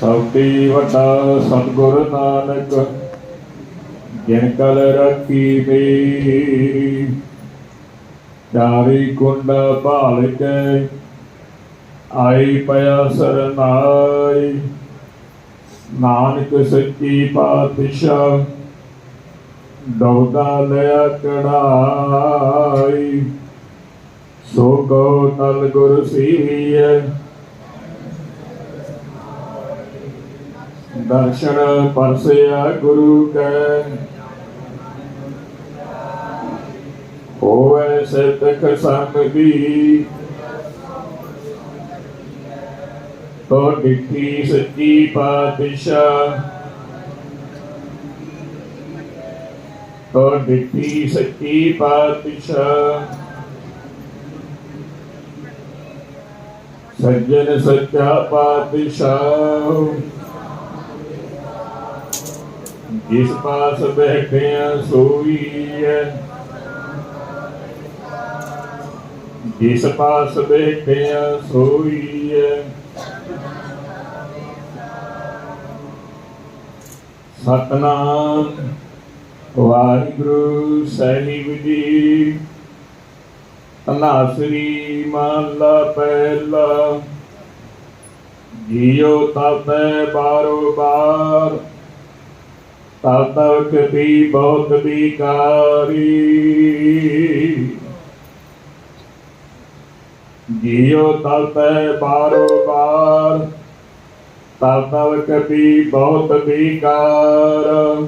ਸਭੀ ਵਟਾ ਸਤਿਗੁਰ ਨਾਨਕ, ਜਿਨ ਕਲ ਰੱਖੀ ਮੇਰੀ ਚਾਰੀ ਕੁੰਡ ਭਾਲ ਕੇ ਆਈ ਪਿਆ ਸਰਨਾਈ। ਨਾਨਕ ਸੱਚੀ ਪਾਤਸ਼ਾਹ, ਡੋਦਾ ਲਿਆ ਕੜਾਈ ਸੋ ਕੋ ਨਲ ਗੁਰ ਸੀਵੀਐ ਦਰਸ਼ਨ ਪਰਸਿਆ ਗੁਰੂ ਕੈ। ਹੋਵੇ ਸਿਤਕ ਸੰਗ ਤੋ ਡਿੱਠੀ ਸੱਚੀ ਪਾਤਸ਼ਾਹ। ਤੋ ਡਿੱਠੀ ਸੱਚੀ ਪਾਤਸ਼ਾਹ। ਸੱਜਣ ਸੱਚਾ ਪਾਤਸ਼ਾਹ। ਜਿਸ ਪਾਸ ਬੈਠਿਆ ਸੋਈ ਹੈ ਜਿਸ ਪਾਸ ਬੈਠਿਆ ਸੋਈ ਹੈ ਸਤਨਾਮ ਵਾਹਿਗੁਰੂ ਸਾਹਿਬ ਜੀ। ਅਨਾਸਰੀ ਮਾਲਾ ਪਹਿਲਾ। ਜੀਉ ਤਪੈ ਬਾਰੋ ਬਾਰ। ਤਬ ਤਕ ਬਹੁਤ ਵਿਕਾਰੀ ਜੀਉ ਤਪੈ ਬਾਰੋ ਬਾਰ ਤਬ ਤਕ ਵੀ ਬਹੁਤ ਵਿਕਾਰ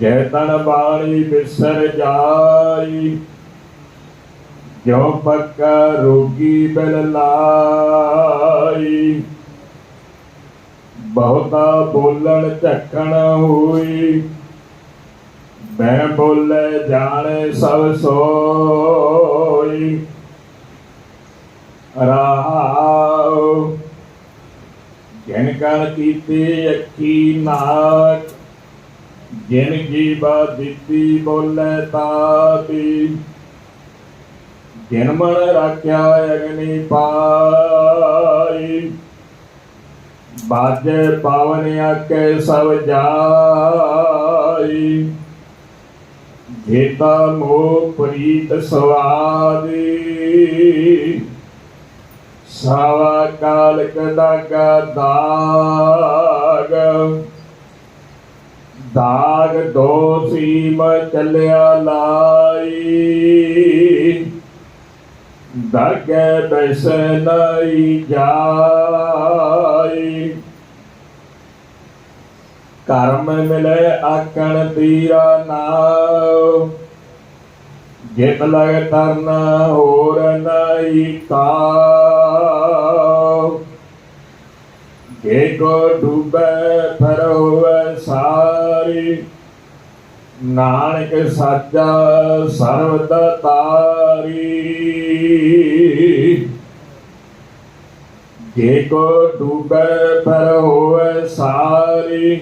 ਜੈ ਤਨ ਬਾਣੀ ਬਿਸਰ ਜਾਈ ਜੋ ਪੱਕਾ ਰੋਗੀ ਬਲ ਲਾਈ। ਬਹੁਤਾ ਬੋਲਣ ਝੱਕਣ ਹੋਈ। ਮੈਂ ਬੋਲੇ ਜਾਣੇ ਸਭ ਸੋਈ। ਰਾਉ ਜਿਨ ਕਣ ਕੀਤੇ ਅੱਖੀ ਨਾਕ। ਜਿਨ ਜੀਵਾ ਦਿੱਤੀ ਬੋਲੇ ਤਾਤੀ। ਜਿਨ ਮਨ ਰਾਖਿਆ ਅਗਨੀ ਪਾਈ। ਬਾਜੇ ਪਾਵਨ ਆਕੇ ਸਭ ਜਾਈ। ਜੇਤਾ ਮੋਹ ਪ੍ਰੀਤ ਸਵਾਦੀ ਸਾਵਾ ਕਾਲ ਕਦਾ ਕਦਾਗਾ ਦਾਗ। ਦਾਗ ਦੋ ਸੀਮ ਚੱਲਿਆ ਲਾਈ। ਦਾਗੇ ਬੈਸ ਨਹੀਂ ਜਾਈ। ਕਰਮ ਮਿਲੇ ਆਕਣ ਤੀਰਾ ਨਾਉ। ਜਿਤ ਲਗ ਤਰਨਾ ਹੋਰ ਨਹੀਂ ਕਾਉ। ਜੇ ਕੋ ਡੂਬੇ ਫਿਰ ਸਾਰੀ। ਨਾਨਕ ਸਾਜਾ ਸਾਚਾ ਤਾਰੀ ਦਾਤਾਰੀ ਜੇ ਕੋ ਡੂਬੇ ਫਿਰ ਹੋਵੇ ਸਾਰੀ,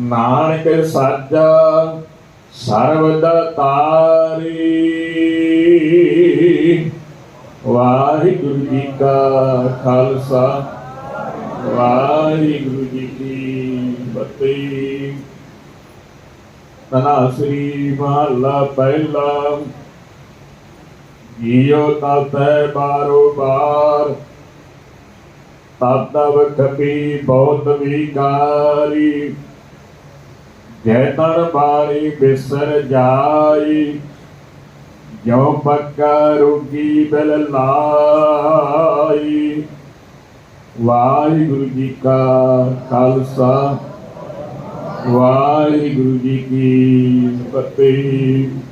ਨਾਨਕ ਸਾਚਾ ਸਰਵ ਦਾਤਾਰੀ ਵਾਹਿਗੁਰੂ ਜੀ ਕਾ ਖਾਲਸਾ, ਵਾਹਿਗੁਰੂ ਜੀ ਕੀ ਫਤਿਹ। ਤਨਾਸਰੀ ਮਹਲਾ ਪਹਿਲਾ ਜੀਉ ਤਤੈ ਬਾਰੋ ਬਾਰ। ਤਤਵ ਖਪੀ ਬਹੁਤ ਵਿਕਾਰੀ। ਜੈ ਤਨ ਬਾਣੀ ਬਿਸਰ ਜਾਈ। ਜੋ ਪੱਕਾ ਰੋਗੀ ਬਲ ਲਾਈ ਵਾਹਿਗੁਰੂ ਜੀ ਕਾ ਖਾਲਸਾ। ਵਾਹਿਗੁਰੂ ਜੀ ਕੀ ਫਤਿਹ।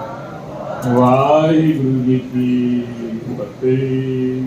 ਵਾਹਿਗੁਰੂ ਜੀ ਕੀ ਫਤਿਹ।